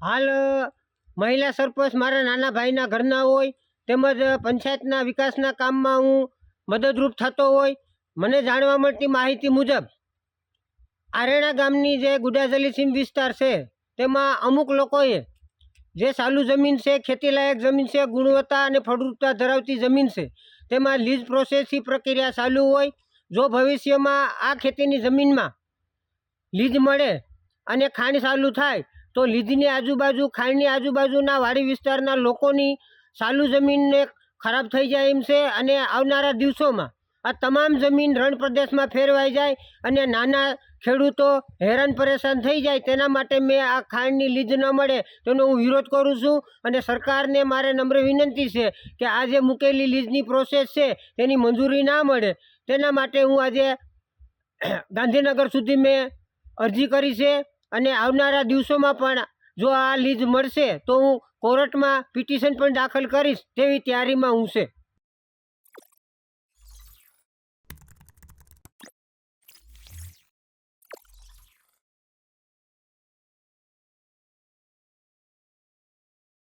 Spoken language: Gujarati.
હાલ, મહિલા સરપંચ મારા નાના ભાઈના ઘરના હોય, તેમજ પંચાયતના વિકાસના કામમાં હું મદદરૂપ થતો હોય, મને જાણવા મળતી માહિતી મુજબ, આરેણા ગામની જે ગુડાજલી સીમ વિસ્તાર છે, તેમાં અમુક લોકોએ જે સાલું જમીન છે, ખેતીલાયક જમીન છે, ગુણવત્તા અને ફળદ્રુપતા ધરાવતી જમીન છે, તેમાં લીઝ પ્રોસેસની પ્રક્રિયા ચાલુ હોય, જો ભવિષ્યમાં આ ખેતીની જમીનમાં લીઝ મળે અને ખાણ ચાલુ થાય તો લીધીની આજુબાજુ ખાણની આજુબાજુના વાડી વિસ્તારના લોકોની સાલુ જમીનને ખરાબ થઈ જાય એમ છે અને આવનારા દિવસોમાં આ તમામ જમીન રણ પ્રદેશમાં ફેરવાઈ જાય અને નાના ખેડૂતો હેરાન પરેશાન થઈ જાય તેના માટે મેં આ ખાંડની લીજ ન મળે તેનો હું વિરોધ કરું છું અને સરકારને મારે નમ્ર વિનંતી છે કે આ જે મૂકેલી લીજની પ્રોસેસ છે તેની મંજૂરી ના મળે તેના માટે હું આજે ગાંધીનગર સુધી મેં અરજી કરી છે. અને આવનારા દિવસોમાં પણ જો આ લીઝ મળશે, તો હું કોર્ટમાં પિટિશન પણ દાખલ કરીશ તેવી તૈયારીમાં હું છે.